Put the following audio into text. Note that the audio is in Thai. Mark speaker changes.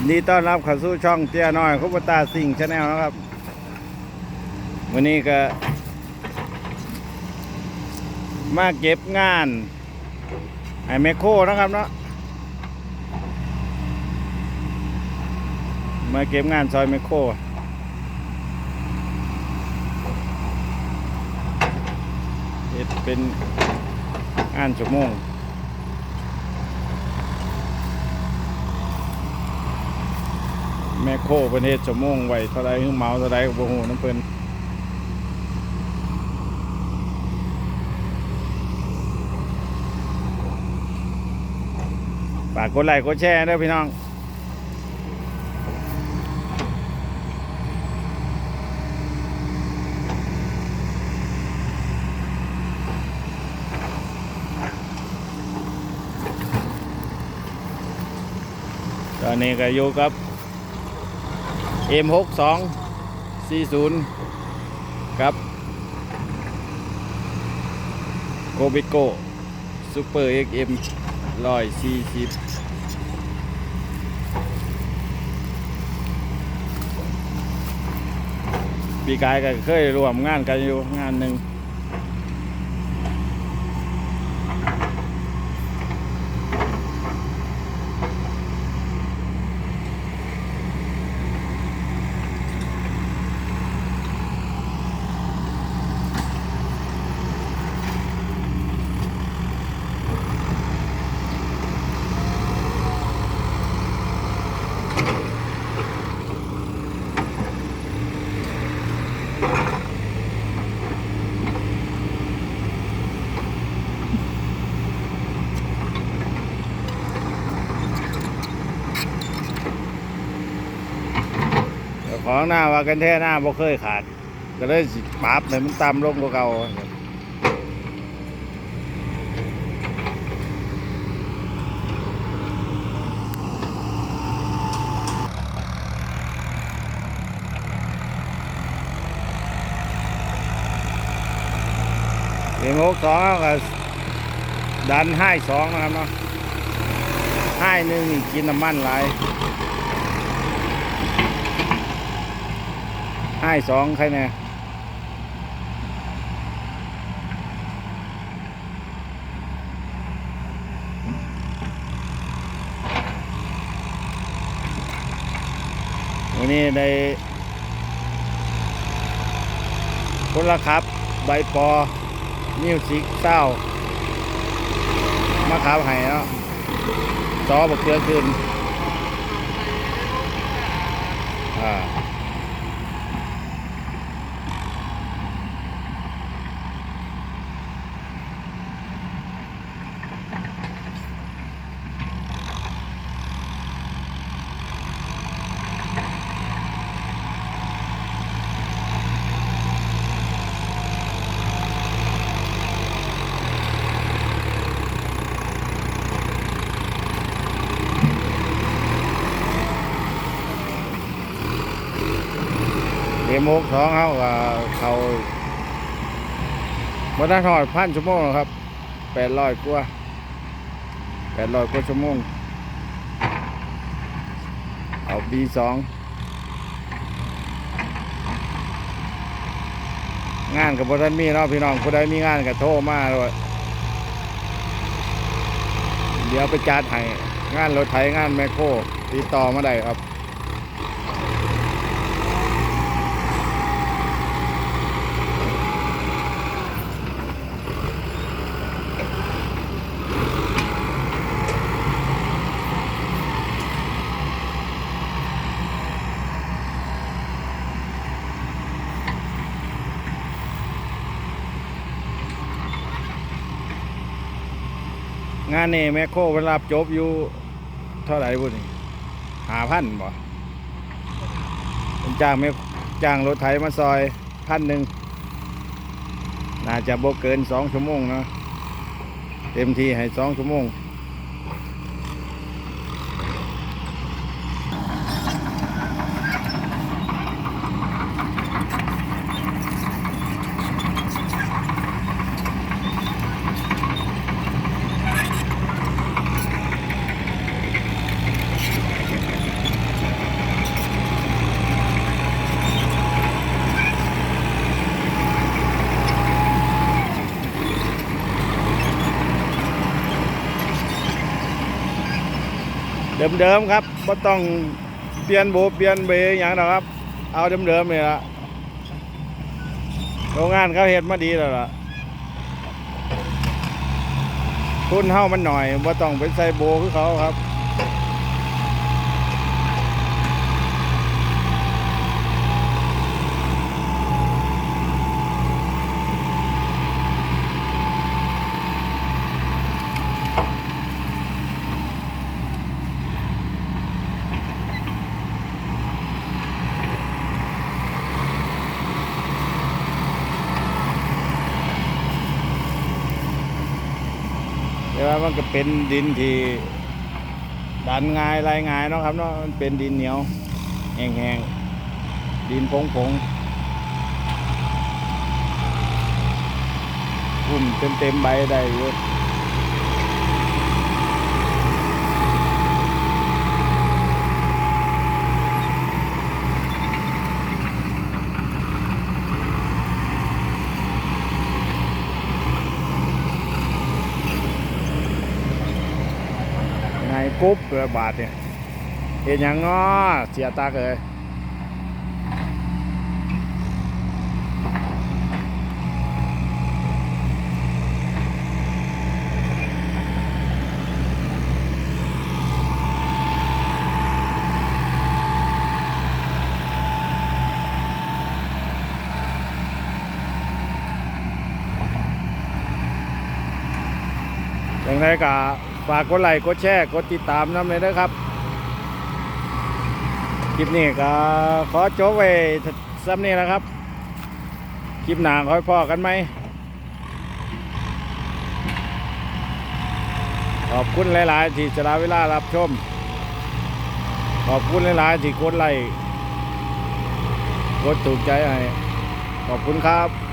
Speaker 1: ยินดีต้อนรับเข้าสู่ช่องเตี้ยน้อยคุปตาสิงชาแนลนะครับ วันนี้ก็ มาเก็บงานไอแมคโครนะครับเนาะมาเก็บงานซอยแมคโครเฮ็ดเป็นงานชั่วโมง แม่โคประเทศชั่วโมงไว้เท่าไรคือเมาเท่าไรกับโบหูน้ำเพิ่นฝากกดไลค์กดแชร์ด้วยพี่น้องตอนนี้ก็อยู่กับ M62 40 ครับโกบิโกซูเปอร์ XM 140ปีกายก็เคยรวมงานกันอยู่งานหนึ่ง ของหน้าว่ากันแท้หน้าบ่เคยขาด ก็เลยปรับให้มันต่ำลงกว่าเก่าเอ็มหกสองก็ดันให้สองนะครับเนาะให้หนึ่งนี่กินน้ำมันหลาย ให้สองใครเนี่ยวันนี้ได้คนละครับ ใบปอมิวสิกเต้ามาขาวไห้เนาะซอบกเกลือขึ้นอ่า โมกสองเขาก็เขาบนนั้นทอดพันชั่วโมงครับแปดร้อยกว่าแปดร้อยกว่าชั่วโมง เอาปีสองงานกับบทันมีเนาะพี่น้องผู้ใดมีงานก็โทรมาด้วยเดี๋ยวไปจัดให้งานรถไถงานแมคโครติดต่อมาได้ครับ งานนี่แมคโครเวลาจบอยู่เท่าไหร่บุนี่หาพันบ่จ้างแม่จ้างรถไถมาซอยพันหนึ่งน่าจะบกเกินสองชั่วโมงเนาะเต็มที่ให้สองชั่วโมง เดิมๆครับก็ต้องเปลี่ยนโบเปลี่ยนเบอย่างนะครับ เอาเดิมๆนี่ละโรงงานเขาเห็ดมาดีแล้วล่ะทุนเฮามันหน่อยว่าต้องไปใส่โบคือเขาครับ ว่ามันก็เป็นดินที่ดันง่ายไรง่ายเนาะครับเนาะมันเป็นดินเหนียวแห้งๆ ดินผงผงๆอุ้มเต็มเต็มใบได้เยอะ กรุ๊บเรือบาทเนี่ยเห็นยังเนาะเสียตาเลยอย่างไรก็ ฝากกดไลค์กดแชร์กดติดตามน้ำเลยนะครับ คลิปนี้ก็ขอจบไว้ซ้ำนี้นะครับ คลิปหนาค่อยพอกันไหม ขอบคุณหลาย ๆ ที่จะลาเวลารับชม ขอบคุณหลาย ๆ ที่กดไลค์กดถูกใจให้ขอบคุณครับ